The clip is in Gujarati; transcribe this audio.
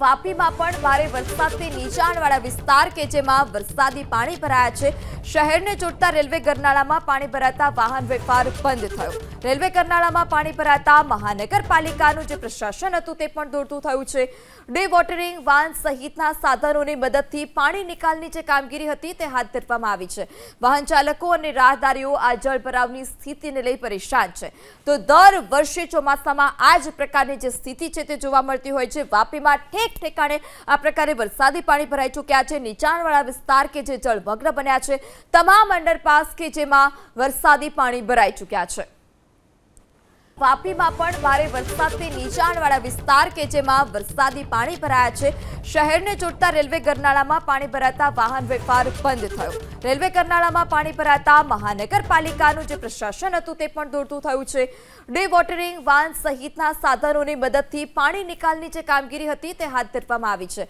વાપીમાં પણ ભારે વરસાદથી નીચાણવાળા વિસ્તાર કે જેમાં વરસાદી પાણી ભરાયા છે. શહેરને જોડતા રેલવે ગરનાળામાં પાણી ભરાતા વાહન વેપાર બંધ થયો. રેલવે ગરનાળામાં પાણી ભરાતા મહાનગરપાલિકાનું જે પ્રશાસન હતું તે પણ દોડતું થયું છે. ડે વોટરિંગ વાન સહિતના સાધનોની મદદથી પાણી નિકાલની જે કામગીરી હતી તે હાથ ધરવામાં આવી છે. વાહન ચાલકો અને રાહદારીઓ આ જળભરાવની સ્થિતિને લઈ પરેશાન છે. તો દર વર્ષે ચોમાસામાં આ જ પ્રકારની જે સ્થિતિ છે તે જોવા મળતી હોય છે. વાપીમાં ઠેક ઠેકાણે આ પ્રકારે વરસાદી પાણી ભરાઈ ચૂક્યા છે. નીચાણવાળા વિસ્તાર કે જે જળમગ્ન બન્યા છે, તમામ અંડરપાસ કે જેમાં વરસાદી પાણી ભરાઈ ચૂક્યા છે. વાપીમાં પણ ભારે વરસાદથી નીચાણવાળા વિસ્તાર કે જેમાં વરસાદી પાણી ભરાયા છે. શહેરને જોડતા રેલવે ગરનાળામાં પાણી ભરાતા વાહન વ્યવહાર બંધ થયો. રેલવે ગરનાળામાં પાણી ભરાતા મહાનગરપાલિકાનું જે પ્રશાસન હતું તે પણ દોડતું થયું છે. ડે વોટરિંગ વાન સહિતના સાધનોની મદદથી પાણી નિકાલની જે કામગીરી હતી તે હાથ ધરવામાં આવી છે.